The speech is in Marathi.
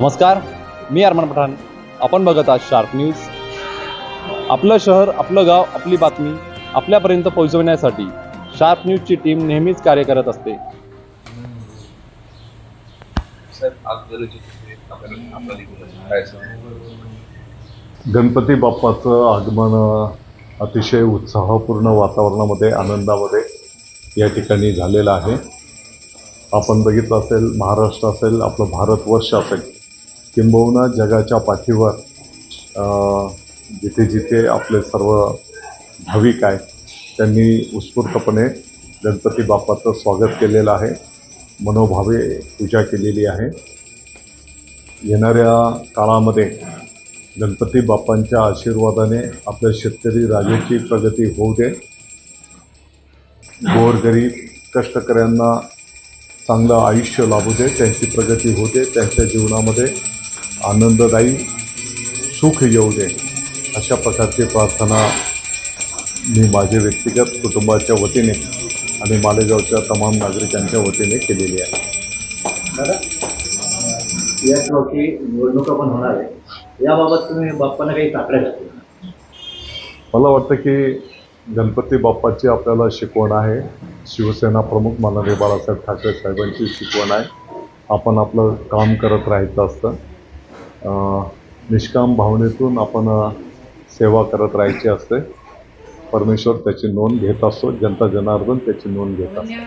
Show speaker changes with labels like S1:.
S1: नमस्कार मी अरमान पठाण. आपण बघत आहात शार्प न्यूज आपलं शहर आपलं गाव आपली बातमी आपल्यापर्यंत पोहोचवण्यासाठी शार्प न्यूजची टीम नेहमीच कार्य करत असते?
S2: गणपती बाप्पाचं आगमन अतिशय उत्साहपूर्ण वातावरणामध्ये आनंदामध्ये या ठिकाणी झालेलं आहे. आपण बघितलं असेल महाराष्ट्र असेल आपलं भारतवर्ष असेल. किंबहुना जगाच्या पाठीवर जिथे जिथे आपले सर्व भाविक आहेत त्यांनी उत्स्फूर्तपणे गणपती बाप्पाचं स्वागत केलेलं आहे मनोभावे पूजा केलेली आहे. येणाऱ्या काळामध्ये गणपती बाप्पांच्या आशीर्वादाने आपल्या शेतकरी राजाची प्रगती होऊ दे. गोरगरीब कष्टकऱ्यांना चांगलं आयुष्य लाभू दे त्यांची प्रगती होऊ दे त्यांच्या जीवनामध्ये आनंददायी सुख येऊ दे अशा प्रकारची प्रार्थना मी माझे व्यक्तिगत कुटुंबाच्या वतीने आणि मालेगावच्या तमाम नागरिकांच्या वतीने केलेली आहे.
S3: दादा याच वर्षी निवडणुका पण होणार आहे याबाबत तुम्ही बाप्पांना काही टाकल्या घातल्या
S2: मला वाटतं की गणपती बाप्पाची आपल्याला शिकवण आहे. शिवसेना प्रमुख माननीय बाळासाहेब ठाकरे साहेबांची शिकवण आहे. आपण आपलं काम करत राहायचं असतं. निष्काम भावनेतून आपण सेवा करत राहायची असते. परमेश्वर त्याची नोंद घेत असतो जनता जनार्दन त्याची नोंद घेत असतो